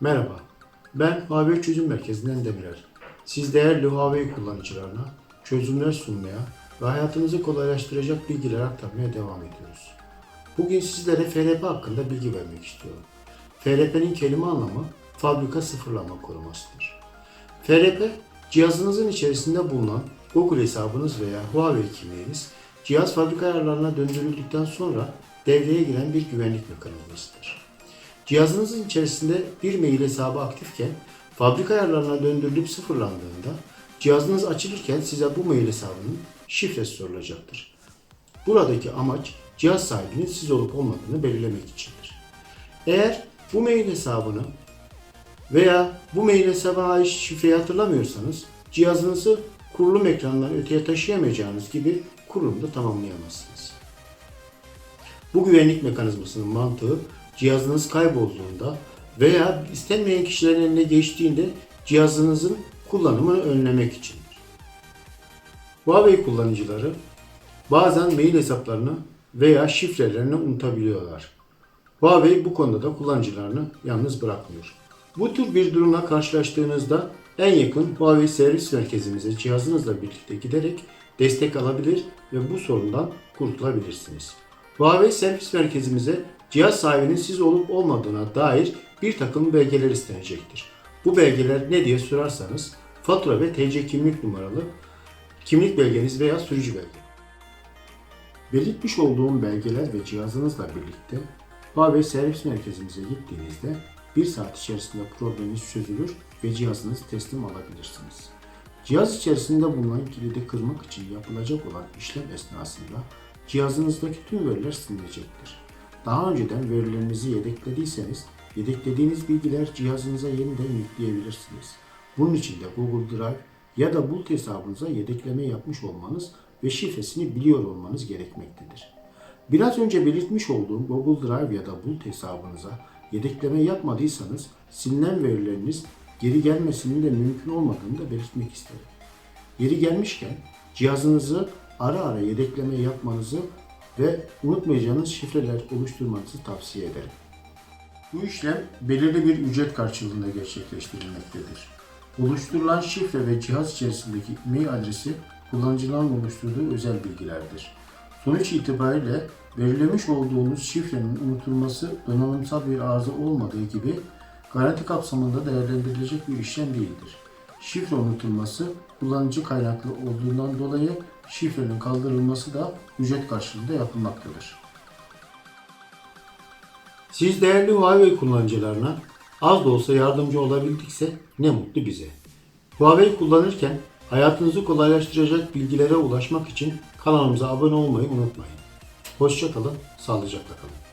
Merhaba, ben Huawei Çözüm Merkezi'nden Demirer. Siz değerli Huawei kullanıcılarına çözümler sunmaya ve hayatınızı kolaylaştıracak bilgiler aktarmaya devam ediyoruz. Bugün sizlere FRP hakkında bilgi vermek istiyorum. FRP'nin kelime anlamı fabrika sıfırlama korumasıdır. FRP, cihazınızın içerisinde bulunan Google hesabınız veya Huawei kimliğiniz, cihaz fabrika ayarlarına döndürüldükten sonra devreye giren bir güvenlik mekanizmasıdır. Cihazınızın içerisinde bir mail hesabı aktifken fabrika ayarlarına döndürülüp sıfırlandığında cihazınız açılırken size bu mail hesabının şifresi sorulacaktır. Buradaki amaç cihaz sahibinin siz olup olmadığını belirlemek içindir. Eğer bu mail hesabını veya bu mail hesabına ait şifreyi hatırlamıyorsanız cihazınızı kurulum ekranından öteye taşıyamayacağınız gibi kurulumda tamamlayamazsınız. Bu güvenlik mekanizmasının mantığı cihazınız kaybolduğunda veya istenmeyen kişilerin eline geçtiğinde cihazınızın kullanımını önlemek içindir. Huawei kullanıcıları bazen mail hesaplarını veya şifrelerini unutabiliyorlar. Huawei bu konuda da kullanıcılarını yalnız bırakmıyor. Bu tür bir durumla karşılaştığınızda en yakın Huawei servis merkezimize cihazınızla birlikte giderek destek alabilir ve bu sorundan kurtulabilirsiniz. Huawei servis merkezimize cihaz sahibinin siz olup olmadığına dair bir takım belgeler istenecektir. Bu belgeler ne diye sorarsanız fatura ve TC kimlik numaralı kimlik belgeniz veya sürücü belge. Belirtmiş olduğum belgeler ve cihazınızla birlikte Huawei servis merkezimize gittiğinizde bir saat içerisinde probleminiz çözülür ve cihazınızı teslim alabilirsiniz. Cihaz içerisinde bulunan kilidi kırmak için yapılacak olan işlem esnasında cihazınızdaki tüm veriler silinecektir. Daha önceden verilerinizi yedeklediyseniz yedeklediğiniz bilgiler cihazınıza yeniden yükleyebilirsiniz. Bunun için de Google Drive ya da Bulut hesabınıza yedekleme yapmış olmanız ve şifresini biliyor olmanız gerekmektedir. Biraz önce belirtmiş olduğum Google Drive ya da Bulut hesabınıza yedekleme yapmadıysanız silinen verileriniz geri gelmesinin de mümkün olmadığını da belirtmek isterim. Yeri gelmişken cihazınızı ara ara yedekleme yapmanızı ve unutmayacağınız şifreler oluşturmanızı tavsiye ederim. Bu işlem belirli bir ücret karşılığında gerçekleştirilmektedir. Oluşturulan şifre ve cihaz içerisindeki e-mail adresi kullanıcıların oluşturduğu özel bilgilerdir. Sonuç itibariyle belirlemiş olduğunuz şifrenin unutulması donanımsal bir arıza olmadığı gibi garanti kapsamında değerlendirilecek bir işlem değildir. Şifre unutulması kullanıcı kaynaklı olduğundan dolayı şifrenin kaldırılması da ücret karşılığında yapılmaktadır. Siz değerli Huawei kullanıcılarına az da olsa yardımcı olabildikse ne mutlu bize. Huawei kullanırken hayatınızı kolaylaştıracak bilgilere ulaşmak için kanalımıza abone olmayı unutmayın. Hoşçakalın, sağlıcakla kalın.